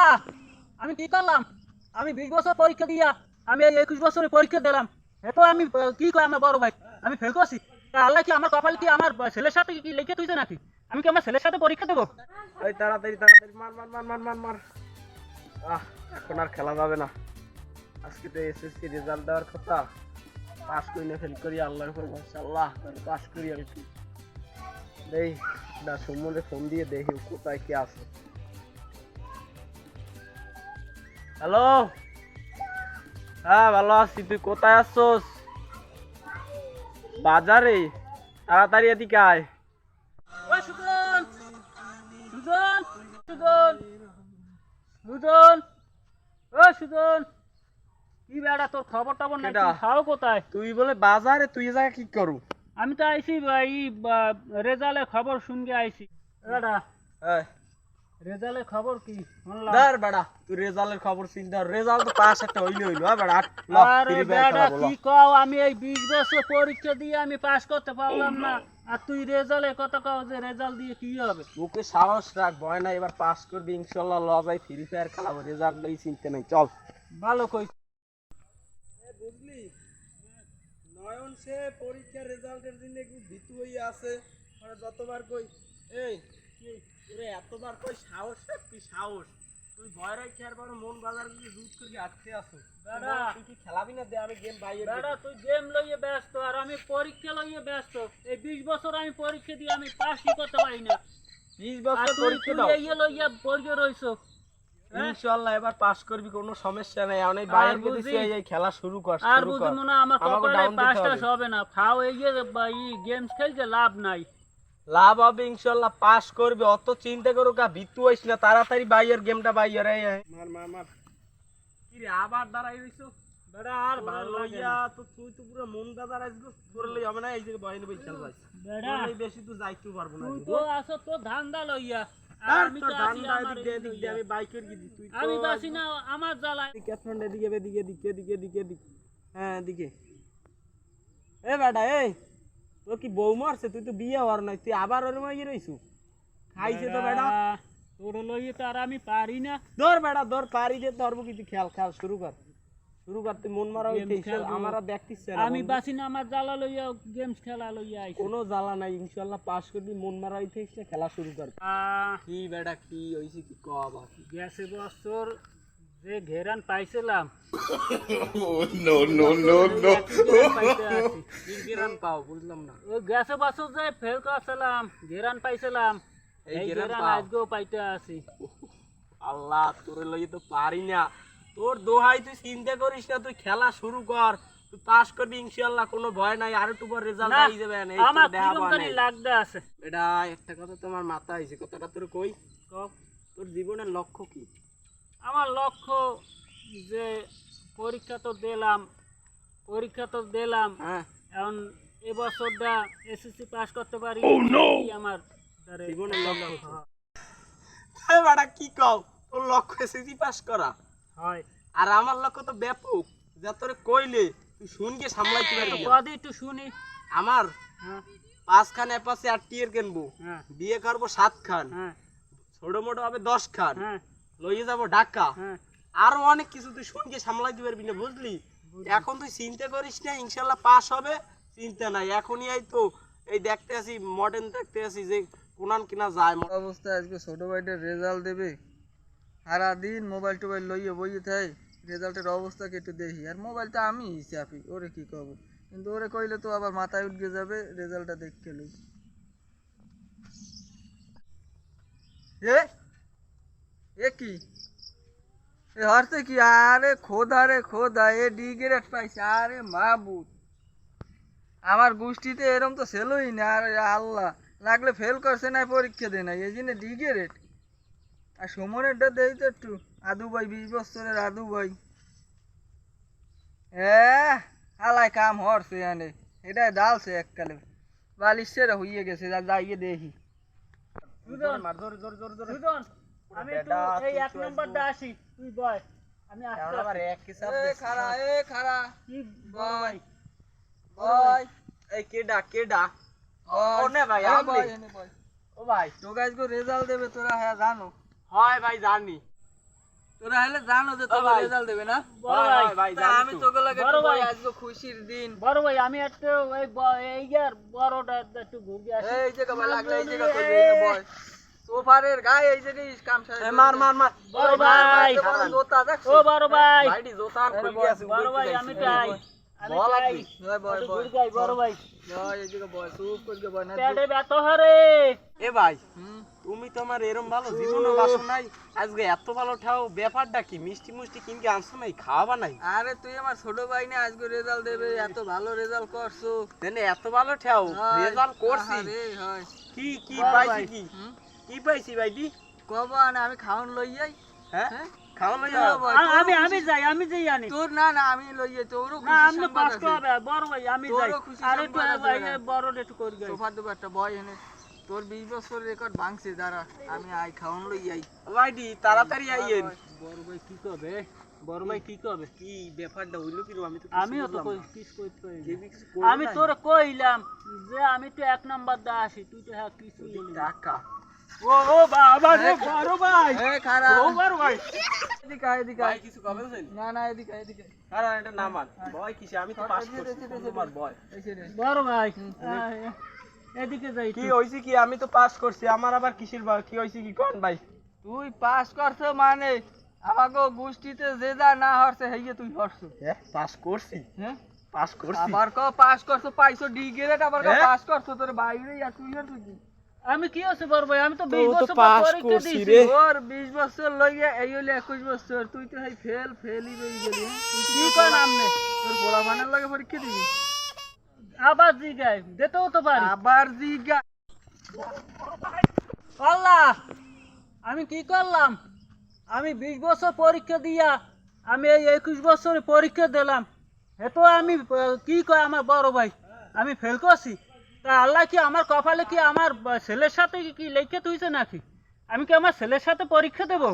আল্লাহ আমি কি করলাম? আমি বিশ বছর পরীক্ষা দিয়া, আমি এই একুশ বছরে পরীক্ষা দিলাম। এতো আমি কি কয় আমার বড় ভাই? আমি ফেল করছি। আল্লাহ কি আমার কপাল কি আমার ছেলের সাথে কি লিখে তুইছে নাকি? আমি কি আমার ছেলের সাথে পরীক্ষা দেবো? তাড়াতাড়ি তাড়াতাড়ি, মার মার মার মার মার মার। আহ, এখন আর খেলা যাবে না। আজকে তো এসএসসি রেজাল্ট দেওয়ার কথা। পাস করি না ফেল করি, আল্লাহর উপর আল্লাহ পাস করি না সম্বন্ধে ফোন দিয়ে দেখি কোথায় কি আছে। হ্যালো? হ্যাঁ ভালো আছি। তুই কোথায় আসছোস বাজারে? তাড়াতাড়ি এদিকে আয়। সুজন! সুজন! সুজন! সুজন! ও সুজন! কি বেড়া তোর খবর টবর নাই? খাও কোথায়? তুই বলে বাজারে তুই এ জায়গা কি করু? আমি তো আইছি এই রেজাল্টের খবর শুনকে আইছি। বেড়া। রেজাল্টের খবর কি? শুনলাম। ধর বেড়া তুই রেজাল্টের খবর চিন্তা রেজাল্ট তো পাস একটা হইলে হইল হ্যাঁ বেড়া আরে বলো। কি কও আমি এই বিশ বছর পরীক্ষা দিয়ে আমি পাস করতে পারলাম না। আর তুই রেজাল্টে কত কও যে রেজাল্ট দিয়ে কি হবে? বুকে সাহস রাখ ভয় না এবার পাস করবি ইনশাল্লাহ ল যাই ফ্রি ফায়ার খেলাবো। রেজাল্ট লই চিনতে নাই চল। ভালো কই। বুঝলি নয়ন সে পরীক্ষার রেজাল্টের দিন একটু ভীতু হয়ে আছে। মানে যতবার কই এই তোরে এতবার কই সাহস? সাহস? তুই ভয় রাখি মন বাজার জুত করে আটকে আসো বেড়া। তুই কি খেলাবি না দে? আমি গেম বাইরে বেটা তুই গেম লইয়ে ব্যস্ত আর আমি পরীক্ষা লইয়ে ব্যস্ত। এই বিশ বছর আমি পরীক্ষা দিয়ে আমি পাসই করতে পারি না। বিশ আর বছর পরীক্ষা দাও। এই লইয়া পড়ে রইছো। হ্যাঁ? ইনশাআল্লাহ এবার পাস করবি কোনো সমস্যা নাই। অনেক দিছি এই খেলা শুরু কর আর শুরু কর। বুঝি মনে আমার কপালে পাঁচটা হবে। না। ফাও এই গেমস খেলছে লাভ নাই। লাভ হবে ইনশাআল্লাহ পাস করবি। অত চিন্তা করো কা ভিতু হইস না তাড়াতাড়ি বাইয়ের গেমটা বাইয়ের। মার মার মার। কি রে আবার দাঁড়াই রইছো? বেটা আর ভালো না। তো তুই তো পুরো মন দাদা রাখব তোর লই হবে না এই যে বয়নে বই খেলবা বেটা তোর বেশি তো যাইতে পারব না তুই তো আসো তো ধান্দা লইয়া। আমি তো ধান আছি দা আমার এদিক দিয়ে এদিক দিয়ে আমি বাইকের গিয়ে তুই আমি বাসি না আমার জ্বালায়। এদিকে এদিকে এদিকে এদিকে এদিকে এদিকে হ্যাঁ এদিকে। এ বেটা এই। তোর কি বউ মারছে তুই তো বিয়ে হওয়ার নাই তুই আবার ওর মাইয়ে রইছু? খাইছে তো বেটা। তোর লইয়ে তো আর আমি পারি না। ধর বেটা ধর পারি দে ধরবো কি তুই খেল খেল শুরু কর। শুরু কর তুই মন মারা হইতে। আমার দেখতিস আমি বাসি না আমার জ্বালা লইয়া গেমস খেলা লইয়া আইছি। কোনো জ্বালা নাই ইনশাল্লাহ পাস করবি মন মারা হইতে খেলা শুরু কর। কি বেটা কি হইছে কি কব গেছে বছর যে ঘেরান পাইছিলাম। no, no, no, no. ঘেরান পাও বুঝলাম না। ওই বছর যে ফেল করছিলাম ঘেরান পাইছিলাম এই ঘেরান আজকেও পাইতে আছি আল্লাহ তোর লইয়ে তো পারি না। তোর দোহাই তুই চিন্তা করিস না তুই খেলা শুরু কর। তুই পাস করবি ইনশাআল্লাহ কোনো ভয় নাই। আর একটু পর রেজাল্ট না, আই যাবে না আমার জানি লাগতে আছে। এটা একটা কথা তোমার মাথা আইছে কথাটা তোর কই। তোর জীবনের লক্ষ্য কি? আমার লক্ষ্য যে পরীক্ষা তো দিলাম পরীক্ষা তো দিলাম। হ্যাঁ। এখন এবছরটা এসএসসি পাস করতে পারি এই আমার জীবনের লক্ষ্য। হ্যাঁ বাড়া কি কও? তোর লক্ষ্য এসএসসি পাস করা? হয়। আর আমার লক্ষ্য তো ব্যাপক। যা তোরে কইলে তুই শুনকে সামলাইতে পারবি। না। কদি একটু শুনি। আমার হ্যাঁ। পাঁচ খান এপাশে আট টিয়ার কিনবো। হ্যাঁ। বিয়ে করব সাত খান হ্যাঁ। ছোট মোটো হবে দশ খান হ্যাঁ। লইয়ে যাব ঢাকা। হ্যাঁ। আরও অনেক কিছু তুই শুনকে সামলাই পারবি না বুঝলি? এখন তুই চিন্তা করিস না ইনশাল্লাহ পাস হবে চিন্তা নাই। এখনই এই তো এই দেখতে আসি মডার্ন দেখতে আসি যে কোনান কিনা যায়। অবস্থা আজকে? ছোট ভাইটার রেজাল্ট দেবে। সারাদিন মোবাইল টোবাইল লইয়ে বইয়ে থাই রেজাল্টের অবস্থাকে একটু দেখি। আর মোবাইলটা আমি চাপি ওরে কি কব কিন্তু ওরে কইলে তো আবার মাথায় উঠে যাবে রেজাল্টটা দেখতে লই। এ? এ কি? এ হরতে কি? আরে খোদা রে খোদা এ ডি গ্রেড পাইছে। আরে মাহবুদ আমার গোষ্ঠীতে এরম তো সেলই না আরে আল্লাহ। লাগলে ফেল করছে না পরীক্ষা দেয় না এই জন্য ডি গ্রেড আর সুমনেরটা দেই তো একটু। আদু ভাই বিশ বছরের আদু ভাই। হ্যাঁ কাম হরছে এনে। এটাই ডালছে এককালে। বালিশের হইয়ে গেছে যা যাইয়ে দেখি। সুজন মার জোর জোর জোর জোর সুজন আমি এই এক তো নম্বরটা আসি তুই বয় আমি আসতে আবার। এক হিসাব এ খারা এ খারা কি ভাই ভাই। এই কেডা কেডা ও নে ভাই, ভাই। ও ভাই। তো গাইজ গো রেজাল্ট দেবে তোরা হ্যাঁ জানো। হয় ভাই জানি। তোরা হলে জানো যে তোকে রেজাল্ট দেবে না? বড় ভাই, ভাই। আমি তোকে লাগে বড় ভাই। আজকে খুশির দিন। বড় ভাই আমি একটু ওই এই ইয়ার বড়টা একটু ঘুরে আসি। এই জায়গা লাগলে এই জায়গা করবি বয়। সোফারের গায়ে এই যে কাম সারা মার মার মার। বড় ভাই। জোতা দেখ ও বড় ভাই। ভাইটি জোতা আর খুলে গেছে বড় ভাই আমি চাই বল চাই আপনি। বয় বয় বয়। ঘুরে বড় ভাই। বয় এই বয় চুপ করে বয় না পেটে ব্যথা হরে। এ ভাই তুমি তোমার এরম ভালো জীবনও বাসো নাই। আজকে এত ভালো ঠাও ব্যাপারটা কি? মিষ্টি মুষ্টি কিনকে আনছো নাই খাওয়াবা নাই? আরে তুই আমার ছোট ভাই না আজকে রেজাল্ট দেবে এত ভালো রেজাল্ট করছ। এত ভালো ঠাও রেজাল্ট করছি। কি কি পাইছি ভাই। কি? কি পাইছি ভাইটি? কব না আমি খাওন লই যাই হ্যাঁ? হ্যাঁ? লই আমি আমি যাই আমি যাই আনি। তোর না না আমি লই যাই তোরও না আমি কষ্ট হবে বড় ভাই আমি যাই। আর আছে ভাই বড় করে যাই সোফার দেবো একটা বয় এনে তোর বিশ বছর রেকর্ড ভাঙছে দাঁড়া আমি আই খাওন লই যাই ভাইটি তাড়াতাড়ি আইয়েন বড় ভাই কি করবে বড় ভাই কি করবে কি ব্যাপারটা হইল কি আমি তো আমিও তো কইতে। কেবি আমি। তোরে কইলাম যে আমি তো এক নাম্বার দা আসি তুই তো হ্যাঁ কিছু টাকা। ও ও বাবা রে বড় ভাই। এ খারাপ। ও বড় ভাই। এদিকে আয়, এদিকে আয়। কিছু কবে না না এদিকে এদিকে আয়। এটা নামান ভয় কিসে? আমি তো পাস করছি তোমার ভয়। এসে ভাই। এদিকে যাই কি হইছে কি? আমি তো পাস করছি আমার আবার কিসের ভয়? কি হইছে কি? কোন ভাই? তুই পাস করছ মানে আমাকে গোষ্ঠীতে যে যা না হরছে হেয়ে তুই হরছো। হ্যাঁ পাস করছি। হ্যাঁ? পাস করছি। আবার ক পাস করছ পাইছো ডি গ্রেড আবার ক হ্যাঁ? পাস করছ তোর বাইরে আর তুই আর তুই? আমি কি আছে বড় ভাই? আমি তো তো 20 বছর পাস পরীক্ষা করছি রে। তোর বিশ বছর লইয়া এই হলে একুশ বছর। তুই তো এই ফেল ফেলই রয়ে গেলি হ্যাঁ? তুই কি করেন আপনি তোর পোলা মানের লাগে পরীক্ষা দিবি? আবার জিগাই দিতেও তো পারি আবার জিগা আল্লাহ আমি কি করলাম? আমি বিশ বছর পরীক্ষা দিয়া আমি এই একুশ বছরে পরীক্ষা দিলাম। এত আমি কি কয় আমার বড় ভাই? আমি ফেল করছি। তা আল্লাহ কি আমার কপালে কি আমার ছেলের সাথে কি লেখে তুইছে নাকি? আমি কি আমার ছেলের সাথে পরীক্ষা দেবো?